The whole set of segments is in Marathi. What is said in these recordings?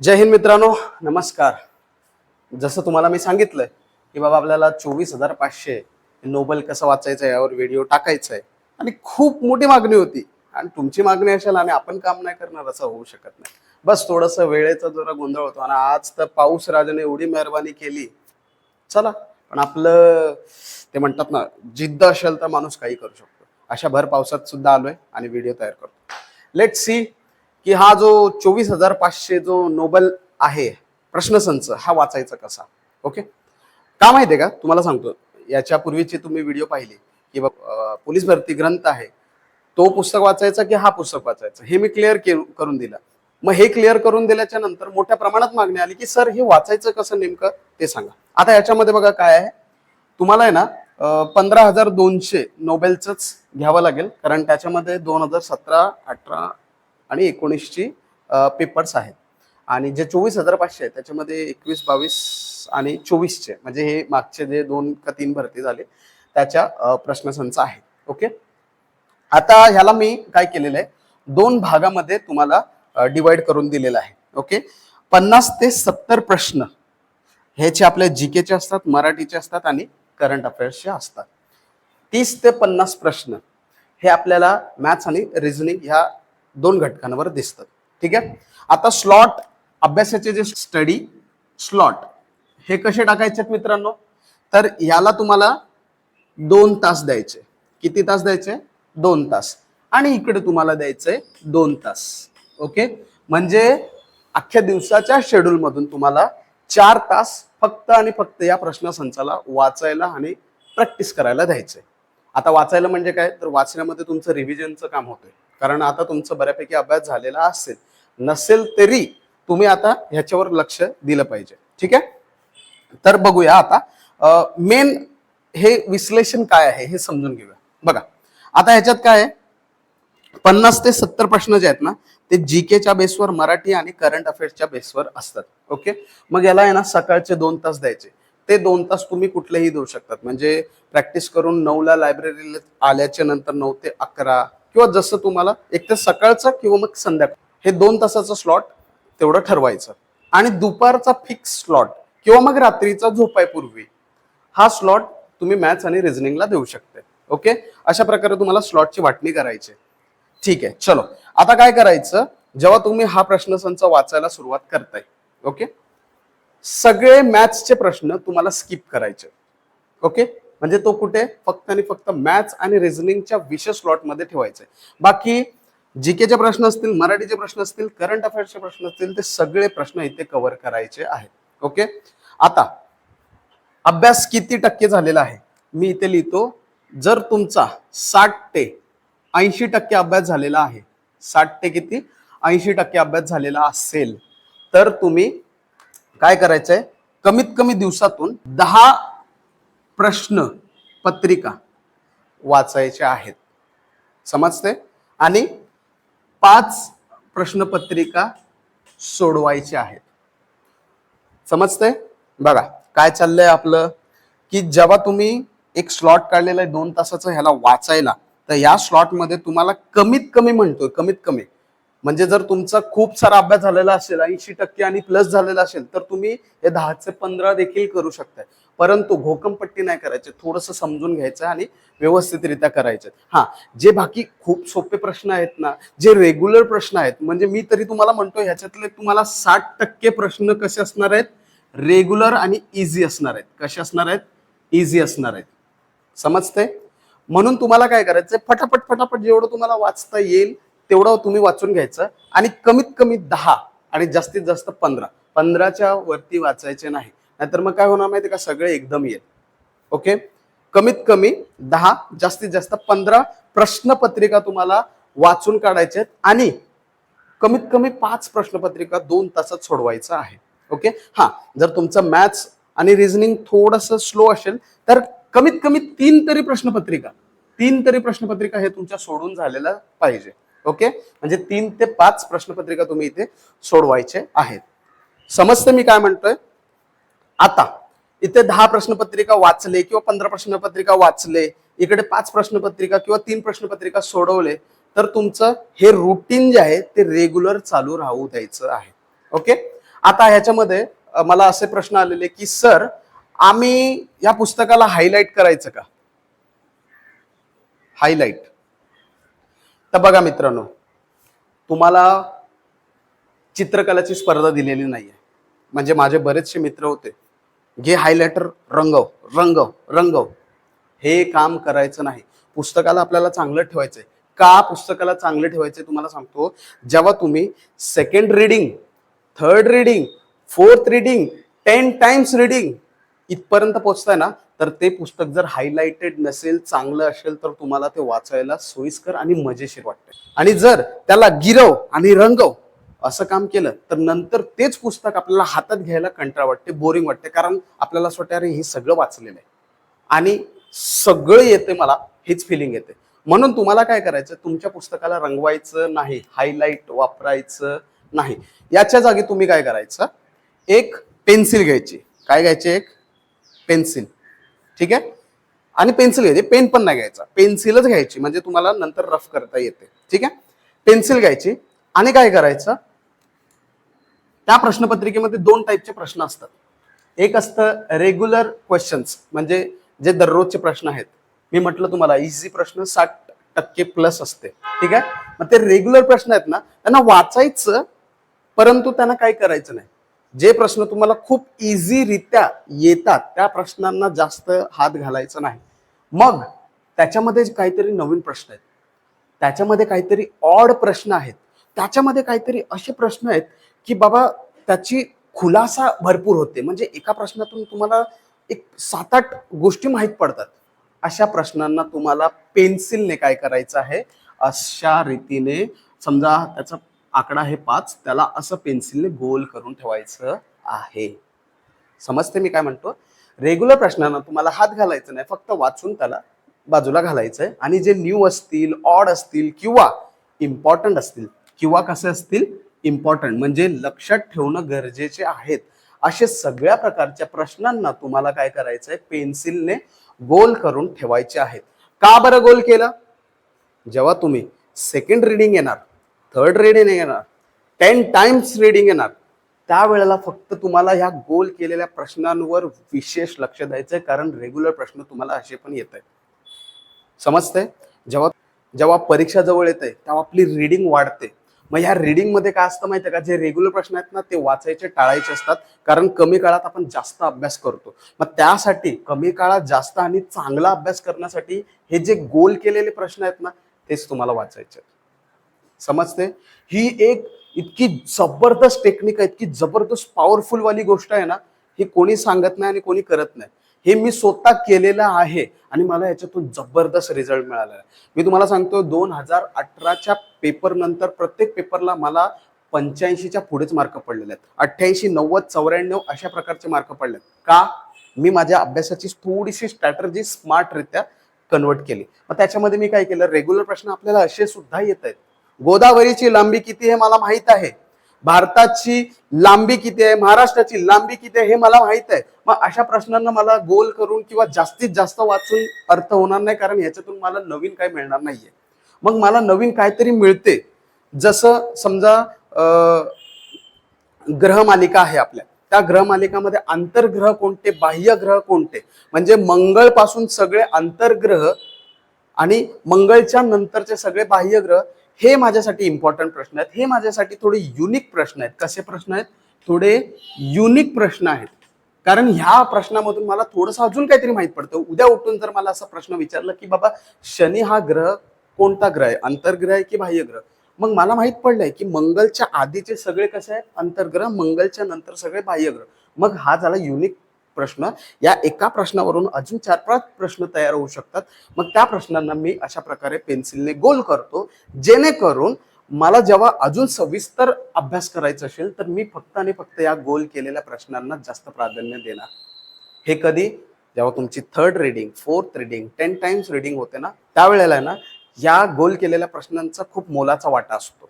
जय हिंद मित्रांनो नमस्कार. जसं तुम्हाला मी सांगितलंय की बाबा आपल्याला चोवीस हजार पाचशे नोबल कसं वाचायचं आहे यावर व्हिडिओ टाकायचा आहे आणि खूप मोठी मागणी होती. आणि तुमची मागणी असेल आणि आपण काम नाही करणार असं होऊ शकत नाही. बस थोडस वेळेचा जरा गोंधळ होतो. आणि आज तर पाऊस राजाने एवढी मेहरबानी केली. चला पण आपलं ते म्हणतात ना जिद्द असेल तर माणूस काही करू शकतो. अशा भर पावसात सुद्धा आलोय आणि व्हिडिओ तयार करतो. लेट सी की हा जो चोवीस हजार पाचशे जो नोबल आहे प्रश्नसंच हा वाचायचा कसा? ओके का माहिती आहे का? तुम्हाला सांगतो. याच्या पूर्वीचे तुम्ही व्हिडिओ पाहिले की पोलीस भरती ग्रंथ आहे. तो पुस्तक वाचायचा की हा पुस्तक वाचायचं? हे मी क्लिअर करून दिलं. मग हे क्लिअर करून दिल्याच्या नंतर मोठ्या प्रमाणात मागणी आली की सर हे वाचायचं कसं नेमकं? ते सांगा. आता याच्यामध्ये बघा काय आहे. तुम्हाला आहे ना पंधरा हजार दोनशे नोबेलचंच घ्यावं लागेल. कारण त्याच्यामध्ये दोन हजार सतरा अठरा आणि एकोणीसची पेपर्स आहेत. आणि जे चोवीस हजार पाचशे आहे त्याच्यामध्ये एकवीस बावीस आणि चोवीसचे म्हणजे हे मागचे जे दोन का तीन भरती झाले त्याच्या प्रश्नसंच आहे ओके? आता ह्याला मी काय केलेलं आहे? दोन भागामध्ये तुम्हाला डिवाइड करून दिलेलं आहे. ओके? पन्नास ते सत्तर प्रश्न ह्याचे आपले जी केचे असतात मराठीचे असतात आणि करंट अफेअर्सचे असतात. तीस ते पन्नास प्रश्न हे आपल्याला मॅथ्स आणि रिझनिंग ह्या दोन घटकांवर दिसतात ठीक आहे? आता स्लॉट अभ्यासाचे जे स्टडी स्लॉट हे कसे टाकायचे मित्रांनो? तर याला तुम्हाला दोन तास द्यायचे. किती तास द्यायचे? दोन तास. आणि इकडे तुम्हाला द्यायचंय दोन तास. ओके? म्हणजे अख्ख्या दिवसाच्या शेड्यूल मधून तुम्हाला चार तास फक्त आणि फक्त या प्रश्नसंचाला वाचायला आणि प्रॅक्टिस करायला द्यायचंय आता वाचायला म्हणजे काय? तर वाचण्यामध्ये तुमचं रिव्हिजनचं काम होतंय. कारण आता तुमचं बऱ्यापैकी अभ्यास झालेला असेल. नसेल तरी तुम्ही आता ह्याच्यावर लक्ष दिलं पाहिजे. ठीक आहे? तर बघूया आता. मेन हे विश्लेषण काय आहे हे समजून घेऊया. बघा. आता ह्याच्यात काय आहे? पन्नास ते सत्तर प्रश्न जे आहेत ना ते जी केच्या बेसवर मराठी आणि करंट अफेअर्सच्या बेसवर असतात. ओके? मग याला आहे ना सकाळचे दोन तास द्यायचे. ते दोन तास तुम्ही कुठलेही देऊ शकतात. म्हणजे प्रॅक्टिस करून नऊला लायब्ररीला आल्याच्यानंतर नऊ ते अकरा किंवा जसं तुम्हाला एक तर सकाळचा किंवा मग संध्याकाळ हे दोन तासाचं स्लॉट तेवढं ठरवायचं. आणि दुपारचा फिक्स स्लॉट किंवा मग रात्रीचा झोपायपूर्वी हा स्लॉट तुम्ही मॅथ्स आणि रिझनिंगला देऊ शकते. ओके अशा प्रकारे तुम्हाला स्लॉटची वाटणी करायची. ठीक आहे चलो. आता काय करायचं? जेव्हा तुम्ही हा प्रश्नसंच वाचायला सुरुवात करताय. ओके सगळे मॅथ्सचे प्रश्न तुम्हाला स्किप करायचे. ओके म्हणजे तो कुठे? फक्त आणि फक्त मॅथ्स आणि रिझनिंगच्या विशेष स्लॉटमध्ये ठेवायचे. बाकी जी केचे प्रश्न असतील मराठीचे प्रश्न असतील करंट अफेअर्सचे प्रश्न असतील ते सगळे प्रश्न इथे कव्हर करायचे आहेत. ओके आता अभ्यास किती टक्के झालेला आहे? मी इथे लिहितो जर तुमचा साठ ते ऐंशी टक्के अभ्यास झालेला आहे साठ ते किती? ऐंशी टक्के अभ्यास झालेला असेल तर तुम्ही काय करायचंय? कमीत कमी दिवसातून दहा प्रश्न पत्रिका वाचायच्या आहेत. समजते आणि पाच प्रश्नपत्रिका सोडवायच्या आहेत. समजते बघा काय चाललंय आपलं? की जेव्हा तुम्ही एक स्लॉट काढलेला आहे दोन तासाचं ह्याला वाचायला तर या स्लॉटमध्ये तुम्हाला कमीत कमी म्हणतोय कमीत कमी म्हणजे जर तुमचा खूप सारा अभ्यास झालेला असेल ऐंशी टक्के आणि प्लस झालेला असेल तर तुम्ही हे दहाचे पंधरा देखील करू शकताय. परंतु घोकमपट्टी नाही करायचे. थोडंसं समजून घ्यायचं आणि व्यवस्थितरित्या करायचे. हा जे बाकी खूप सोपे प्रश्न आहेत ना जे रेग्युलर प्रश्न आहेत म्हणजे मी तरी तुम्हाला म्हणतो ह्याच्यातले तुम्हाला साठ टक्के प्रश्न कसे असणार आहेत? रेग्युलर आणि इझी असणार आहेत. कसे असणार आहेत? इझी असणार आहेत. समजते म्हणून तुम्हाला काय करायचं फटाफट फटाफट जेवढं तुम्हाला वाचता येईल तेवढं तुम्ही वाचून घ्यायचं. आणि कमीत कमी दहा आणि जास्तीत जास्त पंधरा. पंधराच्या वरती वाचायचे नाही. नाहीतर मग काय होणार माहिती का? सगळे एकदम येत ओके? कमीत कमी दहा जास्तीत जास्त पंधरा प्रश्नपत्रिका तुम्हाला वाचून काढायचे आहेत. आणि कमीत कमी पाच प्रश्नपत्रिका दोन तासात सोडवायचं आहे. ओके? हा जर तुमचं मॅथ्स आणि रिझनिंग थोडस स्लो असेल तर कमीत कमी तीन तरी प्रश्नपत्रिका. तीन तरी प्रश्नपत्रिका हे तुमच्या सोडून झालेलं पाहिजे. ओके? म्हणजे तीन ते पाच प्रश्नपत्रिका तुम्ही इथे सोडवायचे आहेत. समजते मी काय म्हणतोय? आता इथे दहा प्रश्नपत्रिका वाचले किंवा पंधरा प्रश्नपत्रिका वाचले इकडे पाच प्रश्नपत्रिका किंवा तीन प्रश्नपत्रिका सोडवले तर तुमचं हे रुटीन जे आहे ते रेग्युलर चालू राहू द्यायचं आहे. ओके? आता ह्याच्यामध्ये मला असे प्रश्न आलेले की सर आम्ही या पुस्तकाला हायलाईट करायचं का? हायलाईट तर बघा मित्रांनो तुम्हाला चित्रकलाची स्पर्धा दिलेली नाही आहे म्हणजे माझे बरेचसे मित्र होते. घे हायलायटर रंगव रंगव रंगव. हे काम करायचं नाही. पुस्तकाला आपल्याला चांगलं ठेवायचंय. का पुस्तकाला चांगलं ठेवायचंय तुम्हाला सांगतो. जेव्हा तुम्ही second reading third reading fourth reading ten times reading इथपर्यंत पोहोचताय ना तर ते पुस्तक जर हायलाइटेड नसेल चांगलं असेल तर तुम्हाला ते वाचायला सोयीस्कर आणि मजेशीर वाटते आणि जर त्याला गिरव आणि रंगव असं काम केलं तर नंतर तेच पुस्तक आपल्याला हातात घ्यायला कंटाळ वाटते बोरिंग वाटते कारण आपल्याला असं वाटतं अरे हे सगळं वाचलेलं आहे. आणि सगळं येते मला हेच फिलिंग येते म्हणून तुम्हाला काय करायचं तुमच्या पुस्तकाला रंगवायचं नाही हायलाइट वापरायचं नाही. याच्या जागी तुम्ही काय करायचं एक पेन्सिल घ्यायची. काय घ्यायची एक? पेन्सिल. ठीक आहे? आणि पेन्सिल घ्यायची. पेन पण नाही घ्यायचा. पेन्सिलच घ्यायची. म्हणजे तुम्हाला नंतर रफ करता येते. ठीक आहे? पेन्सिल घ्यायची. आणि काय करायचं? त्या प्रश्नपत्रिकेमध्ये दोन टाईपचे प्रश्न असतात. एक असतं रेग्युलर क्वेश्चन्स म्हणजे जे दररोजचे प्रश्न आहेत. मी म्हटलं तुम्हाला इझी प्रश्न साठ टक्के प्लस असते. ठीक आहे? मग ते रेग्युलर प्रश्न आहेत ना त्यांना वाचायचं परंतु त्यांना काय करायचं नाही. जे प्रश्न तुम्हाला खूप इझीरित्या येतात त्या प्रश्नांना जास्त हात घालायचा नाही. मग त्याच्यामध्ये काहीतरी नवीन प्रश्न आहेत त्याच्यामध्ये काहीतरी ऑड प्रश्न आहेत त्याच्यामध्ये काहीतरी असे प्रश्न आहेत की बाबा त्याची खुलासा भरपूर होते. म्हणजे एका प्रश्नातून तुम्हाला एक सात आठ गोष्टी माहीत पडतात. अशा प्रश्नांना तुम्हाला पेन्सिलने काय करायचं आहे? अशा रीतीने समजा त्याचा आकडा आहे पाच त्याला असं पेन्सिलने गोल करून ठेवायचं आहे. समजते मी काय म्हणतो? रेग्युलर प्रश्नांना तुम्हाला हात घालायचं नाही फक्त वाचून त्याला बाजूला घालायचं आहे आणि जे न्यू असतील ऑड असतील किंवा इम्पॉर्टंट असतील किंवा कसे असतील? इम्पॉर्टंट म्हणजे लक्षात ठेवणं गरजेचे आहेत. असे सगळ्या प्रकारच्या प्रश्नांना तुम्हाला काय करायचं आहे पेन्सिलने गोल करून ठेवायचे आहेत. का बरं गोल केलं? जेव्हा तुम्ही सेकंड रिडिंग येणार थर्ड रिडिंग येणार टेन टाइम्स रिडिंग येणार त्यावेळेला फक्त तुम्हाला ह्या गोल केलेल्या प्रश्नांवर विशेष लक्ष द्यायचंय कारण रेग्युलर प्रश्न तुम्हाला असे पण येत आहेत समजतंय? जेव्हा जेव्हा परीक्षा जवळ येते तेव्हा आपली रिडिंग वाढते. मग ह्या रिडिंगमध्ये काय असतं माहितीये का? जे रेग्युलर प्रश्न आहेत ना ते वाचायचे टाळायचे असतात. कारण कमी काळात आपण जास्त अभ्यास करतो. मग त्यासाठी कमी काळात जास्त आणि चांगला अभ्यास करण्यासाठी हे जे गोल केलेले प्रश्न आहेत ना तेच तुम्हाला वाचायचे आहेत. समजते? ही एक इतकी जबरदस्त टेक्निक आहे इतकी जबरदस्त पॉवरफुलवाली गोष्ट आहे ना ही कोणी सांगत नाही आणि कोणी करत नाही. हे मी स्वतः केलेलं आहे आणि मला याच्यातून जबरदस्त रिझल्ट मिळाला आहे. मी तुम्हाला सांगतो दोन हजार अठराच्या पेपर नंतर प्रत्येक पेपरला मला पंच्याऐंशीच्या पुढेच मार्क पडलेले आहेत. अठ्ठ्याऐंशी नव्वद चौऱ्याण्णव अशा प्रकारचे मार्क पडलेत. का? मी माझ्या अभ्यासाची थोडीशी स्ट्रॅटर्जी स्मार्टरित्या कन्वर्ट केली. मग त्याच्यामध्ये मी काय केलं? रेग्युलर प्रश्न आपल्याला असे सुद्धा येत आहेत. गोदावरीची लांबी किती हे मला माहीत आहे? भारताची लांबी किती आहे? महाराष्ट्राची लांबी किती आहे हे मला माहीत आहे. मग अशा प्रश्नांना मला गोल करून किंवा जास्तीत जास्त वाचून अर्थ होणार नाही कारण याच्यातून मला नवीन काय मिळणार नाहीये. मग मला नवीन काहीतरी मिळते. जसं समजा ग्रहमालिका आहे आपल्या. त्या ग्रहमालिकामध्ये आंतरग्रह कोणते? बाह्य ग्रह कोणते? म्हणजे मंगळपासून सगळे आंतरग्रह आणि मंगळच्या नंतरचे सगळे बाह्य ग्रह हे माझ्यासाठी इम्पॉर्टंट प्रश्न आहेत. हे माझ्यासाठी थोडे युनिक प्रश्न आहेत. कसे प्रश्न आहेत? थोडे युनिक प्रश्न आहेत. कारण ह्या प्रश्नामधून मला थोडंसं अजून काहीतरी माहीत पडतं. उद्या उठून जर मला असा प्रश्न विचारला की बाबा शनी हा ग्रह कोणता ग्रह आहे? अंतर्ग्रह आहे की बाह्य ग्रह? मग मला माहीत पडलंय की मंगलच्या आधीचे सगळे कसे आहेत? अंतर्ग्रह मंगलच्या नंतर सगळे बाह्यग्रह मग हा झाला युनिक प्रश्न या एका प्रश्नावरून अजून चार पाच प्रश्न तयार होऊ शकतात. मग त्या प्रश्नांना मी अशा प्रकारे पेन्सिलने गोल करतो जेणेकरून मला जेव्हा अजून सविस्तर अभ्यास करायचा असेल तर मी फक्त आणि फक्त या गोल केलेल्या प्रश्नांना जास्त प्राधान्य देणार. हे कधी? जेव्हा तुमची third reading fourth reading ten times reading होते ना त्यावेळेला ना या गोल केलेल्या प्रश्नांचा खूप मोलाचा वाटा असतो.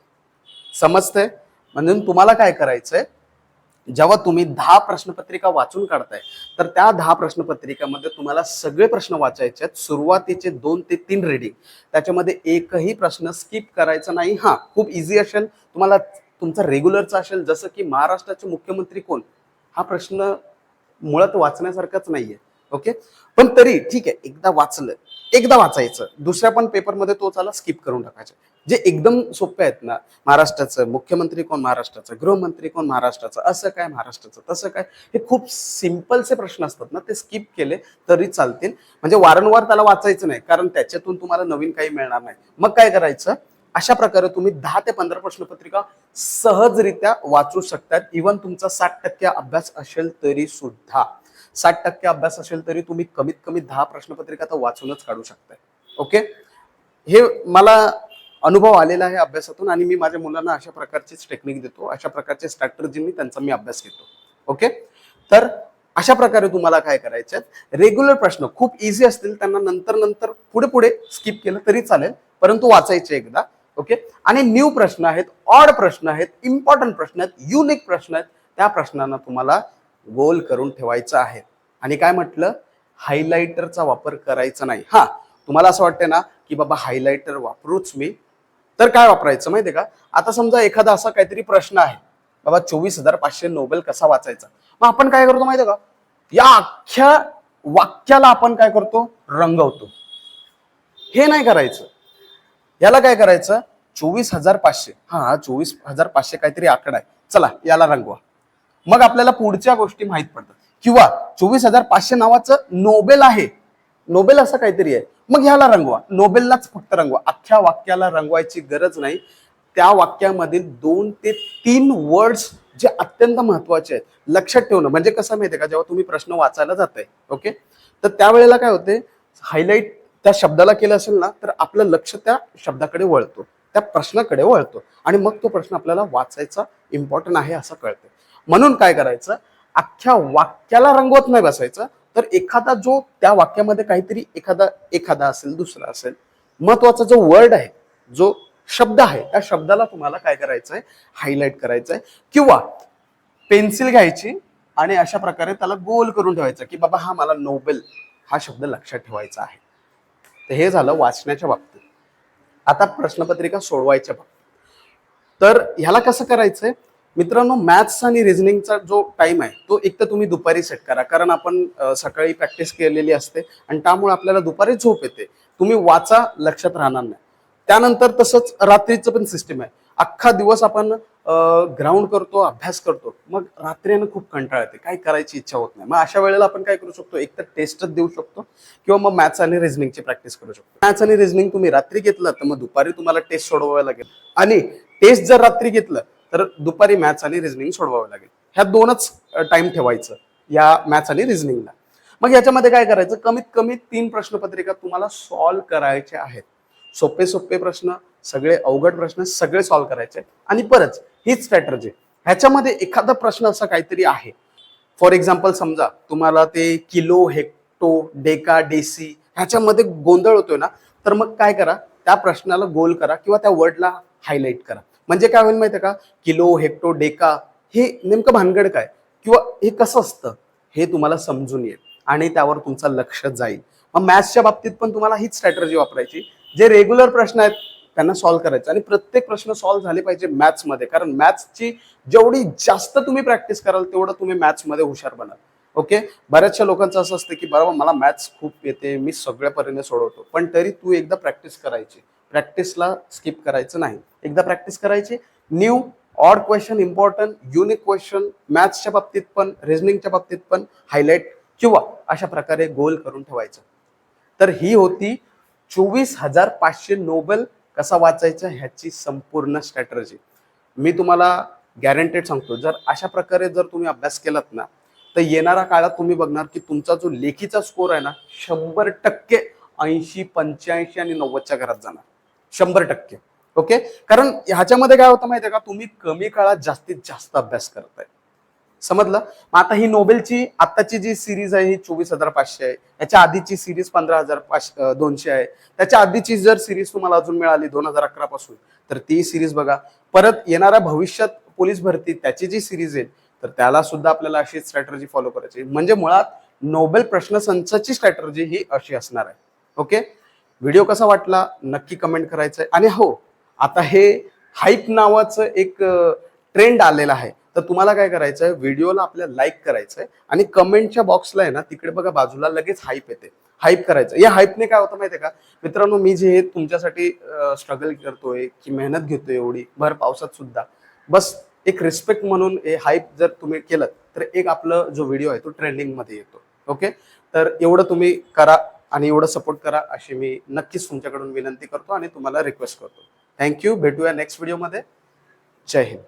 समजतंय? म्हणून तुम्हाला काय करायचंय? जेव्हा तुम्ही दहा प्रश्नपत्रिका वाचून काढताय तर त्या दहा प्रश्नपत्रिकामध्ये तुम्हाला सगळे प्रश्न वाचायचे आहेत. सुरुवातीचे दोन ते तीन रिडिंग त्याच्यामध्ये एकही प्रश्न स्किप करायचा नाही. हा खूप इझी असेल. तुम्हाला तुमचा रेग्युलरचा असेल. जसं की महाराष्ट्राचे मुख्यमंत्री कोण? हा प्रश्न मुळात वाचण्यासारखाच नाहीये. ओके? पण तरी ठीक आहे. एकदा वाचलं एकदा वाचायचं. दुसऱ्या पण पेपरमध्ये तो त्याला स्किप करून टाकायचं. जे एकदम सोपे आहेत ना महाराष्ट्राचं मुख्यमंत्री कोण महाराष्ट्राचं गृहमंत्री कोण महाराष्ट्राचं असं काय महाराष्ट्राचं तसं काय हे खूप सिम्पलचे प्रश्न असतात ना ते स्किप केले तरी चालतील. म्हणजे वारंवार त्याला वाचायचं नाही कारण त्याच्यातून तुम्हाला नवीन काही मिळणार नाही. मग काय करायचं? अशा प्रकारे तुम्ही दहा ते पंधरा प्रश्नपत्रिका सहजरित्या वाचू शकतात. इवन तुमचा साठ टक्के अभ्यास असेल तरी सुद्धा. साठ टक्के अभ्यास असेल तरी तुम्ही कमीत कमी दहा प्रश्नपत्रिका तर वाचूनच काढू शकताय. ओके हे मला अनुभव आलेला आहे अभ्यासातून आणि मी माझ्या मुलांना अशा प्रकारचीच टेक्निक देतो. अशा प्रकारचे स्ट्रॅटर्जींनी त्यांचा मी अभ्यास घेतो. ओके तर अशा प्रकारे तुम्हाला काय करायचे रेग्युलर प्रश्न खूप इझी असतील त्यांना नंतर नंतर पुढे पुढे स्किप केलं तरी चालेल परंतु वाचायचे एकदा. ओके आणि न्यू प्रश्न आहेत ऑड प्रश्न आहेत इम्पॉर्टंट प्रश्न आहेत युनिक प्रश्न आहेत त्या प्रश्नांना तुम्हाला गोल करून ठेवायचं आहे. आणि काय म्हटलं? हायलायटरचा वापर करायचा नाही. हा तुम्हाला असं वाटतं ना की बाबा हायलायटर वापरूच मी. तर काय वापरायचं माहितीये का? आता समजा एखादा असा काहीतरी प्रश्न आहे. बाबा चोवीस हजार पाचशे नोबेल कसा वाचायचा? मग आपण काय करतो माहितीये का? या अख्ख्या वाक्याला आपण काय करतो? रंगवतो. हे नाही करायचं. याला काय करायचं? चोवीस हजार पाचशे. हा चोवीस हजार पाचशे काहीतरी आकडा आहे. चला याला रंगवा. मग आपल्याला पुढच्या गोष्टी माहीत पडतात. किंवा चोवीस हजार पाचशे नावाचं नोबेल आहे. नोबेल असं काहीतरी आहे. मग ह्याला रंगवा. नोबेललाच फक्त रंगवा. अख्ख्या वाक्याला रंगवायची गरज नाही. त्या वाक्यामधील दोन ते तीन वर्ड्स जे अत्यंत महत्त्वाचे आहेत. लक्षात ठेवणं. म्हणजे कसं माहितीये का? जेव्हा तुम्ही प्रश्न वाचायला जाताय ओके? तर त्यावेळेला काय होते? हायलाईट त्या शब्दाला केलं असेल ना तर आपलं लक्ष त्या शब्दाकडे वळतो. त्या प्रश्नाकडे वळतो. आणि मग तो प्रश्न आपल्याला वाचायचा इम्पॉर्टंट आहे असं कळतं म्हणून काय करायचं? अख्ख्या वाक्याला रंगवत नाही बसायचं. तर एखादा जो त्या वाक्यामध्ये काहीतरी एखादा एखादा असेल दुसरा असेल महत्त्वाचा जो वर्ड आहे जो शब्द आहे त्या शब्दाला तुम्हाला काय करायचं आहे हायलाईट करायचं आहे किंवा पेन्सिल घ्यायची आणि अशा प्रकारे त्याला गोल करून ठेवायचं की बाबा हा मला नोबेल हा शब्द लक्षात ठेवायचा आहे. तर हे झालं वाचण्याच्या बाबतीत. आता प्रश्नपत्रिका सोडवायच्या बाबतीत. तर ह्याला कसं करायचंय? मित्रांनो मॅथ्स आणि रिझनिंगचा जो टाइम आहे तो एक तर तुम्ही दुपारी सेट करा. कारण आपण सकाळी प्रॅक्टिस केलेली असते आणि त्यामुळे आपल्याला दुपारी झोप येते. तुम्ही वाचा लक्षात राहणार नाही. त्यानंतर तसंच रात्रीचं पण सिस्टीम आहे. अख्खा दिवस आपण ग्राउंड करतो अभ्यास करतो. मग रात्रीनं खूप कंटाळ येते. काय करायची इच्छा होत नाही. मग अशा वेळेला आपण काय करू शकतो? एक तर टेस्टच देऊ शकतो किंवा मग मॅथ्स आणि रिझनिंगची प्रॅक्टिस करू शकतो. मॅथ्स आणि रिझनिंग तुम्ही रात्री घेतलं तर मग दुपारी तुम्हाला टेस्ट सोडवावं लागेल. आणि टेस्ट जर रात्री घेतलं तर दुपारी मॅथ्स आणि रिझनिंग सोडवावं लागेल. ह्या दोनच टाइम ठेवायचं या मॅथ्स आणि रिझनिंगला मग याच्यामध्ये काय करायचं? कमीत कमी तीन प्रश्नपत्रिका तुम्हाला सॉल्व्ह करायचे आहेत. सोपे सोपे प्रश्न सगळे अवघड प्रश्न सगळे सॉल्व्ह करायचे आणि परत हीच स्ट्रॅटर्जी ह्याच्यामध्ये एखादा प्रश्न असा काहीतरी आहे. फॉर एक्झाम्पल समजा तुम्हाला ते किलो हेक्टो डेका डेसी ह्याच्यामध्ये गोंधळ होतोय ना तर मग काय करा? त्या प्रश्नाला गोल करा किंवा त्या वर्डला हायलाईट करा. म्हणजे काय होईल माहितीये का? किलो हेक्टो डेका हे नेमकं भानगड काय? किंवा हे कसं असतं? हे तुम्हाला समजून येईल. आणि त्यावर तुमचं लक्ष जाईल. मग मॅथ्सच्या बाबतीत पण तुम्हाला हीच स्ट्रॅटर्जी वापरायची. जे रेग्युलर प्रश्न आहेत त्यांना सॉल्व्ह करायचे. आणि प्रत्येक प्रश्न सॉल्व्ह झाले पाहिजे मॅथ्समध्ये कारण मॅथ्सची जेवढी जास्त तुम्ही प्रॅक्टिस कराल तेवढं तुम्ही मॅथ्समध्ये हुशार बनाल. ओके? बऱ्याचशा लोकांचं असं असतं की बरोबर मला मॅथ्स खूप येते. मी सगळ्या परीने सोडवतो. पण तरी तू एकदा प्रॅक्टिस करायची. प्रॅक्टिसला स्किप करायचं नाही. एकदा प्रॅक्टिस करायची new odd question important unique question मॅथ्सच्या बाबतीत पण रिझनिंगच्या बाबतीत पण हायलाईट किंवा अशा प्रकारे गोल करून ठेवायचं. तर ही होती चोवीस हजार पाचशे नोबेल कसा वाचायचा ह्याची संपूर्ण स्ट्रॅटर्जी. मी तुम्हाला गॅरंटेड सांगतो जर अशा प्रकारे जर तुम्ही अभ्यास केलात ना तर येणाऱ्या काळात तुम्ही बघणार की तुमचा जो लेखीचा स्कोर आहे ना शंभर टक्के ऐंशी पंच्याऐंशी आणि नव्वदच्या घरात जाणार. शंभर टक्के. ओके? कारण ह्याच्यामध्ये काय होतं माहितीये का? तुम्ही कमी काळात जास्तीत जास्त अभ्यास करताय. समजलं? मग आता ही नोबेलची आताची जी सिरीज आहे ही चोवीस हजार पाचशे आहे. याच्या आधीची सिरीज पंधरा हजार पाचशे दोनशे आहे. त्याच्या आधीची जर सिरीज तुम्हाला अजून मिळाली दोन हजार अकरा पासून तर ती सिरीज बघा. परत येणाऱ्या भविष्यात पोलीस भरती त्याची जी सिरीज आहे तर त्याला सुद्धा आपल्याला अशी स्ट्रॅटर्जी फॉलो करायची म्हणजे मुळात नोबेल प्रश्नसंचाची स्ट्रॅटर्जी ही अशी असणार आहे. ओके? व्हिडिओ कसा वाटला नक्की कमेंट करायचं आहे आणि हो आता हे हाईप नावाचं एक ट्रेंड आलेला आहे. तर तुम्हाला काय करायचं आहे व्हिडिओला आपल्या लाईक करायचं आहे आणि कमेंटच्या बॉक्सला आहे ना तिकडे बघा बाजूला लगेच हाईप येते. हाईप करायचं या हाईपने काय होतं माहितीये का? मित्रांनो मी जे हे तुमच्यासाठी स्ट्रगल करतोय की मेहनत घेतोय एवढी भर पावसात सुद्धा. बस एक रिस्पेक्ट म्हणून हे हाईप जर तुम्ही केलं तर एक आपलं जो व्हिडिओ आहे तो ट्रेंडिंगमध्ये येतो. ओके तर एवढं तुम्ही करा. आणि एवढं सपोर्ट करा अशी मी नक्कीच तुमच्याकडून विनंती करतो आणि तुम्हाला रिक्वेस्ट करतो. थँक्यू भेटूया नेक्स्ट व्हिडिओमध्ये जय हिंद.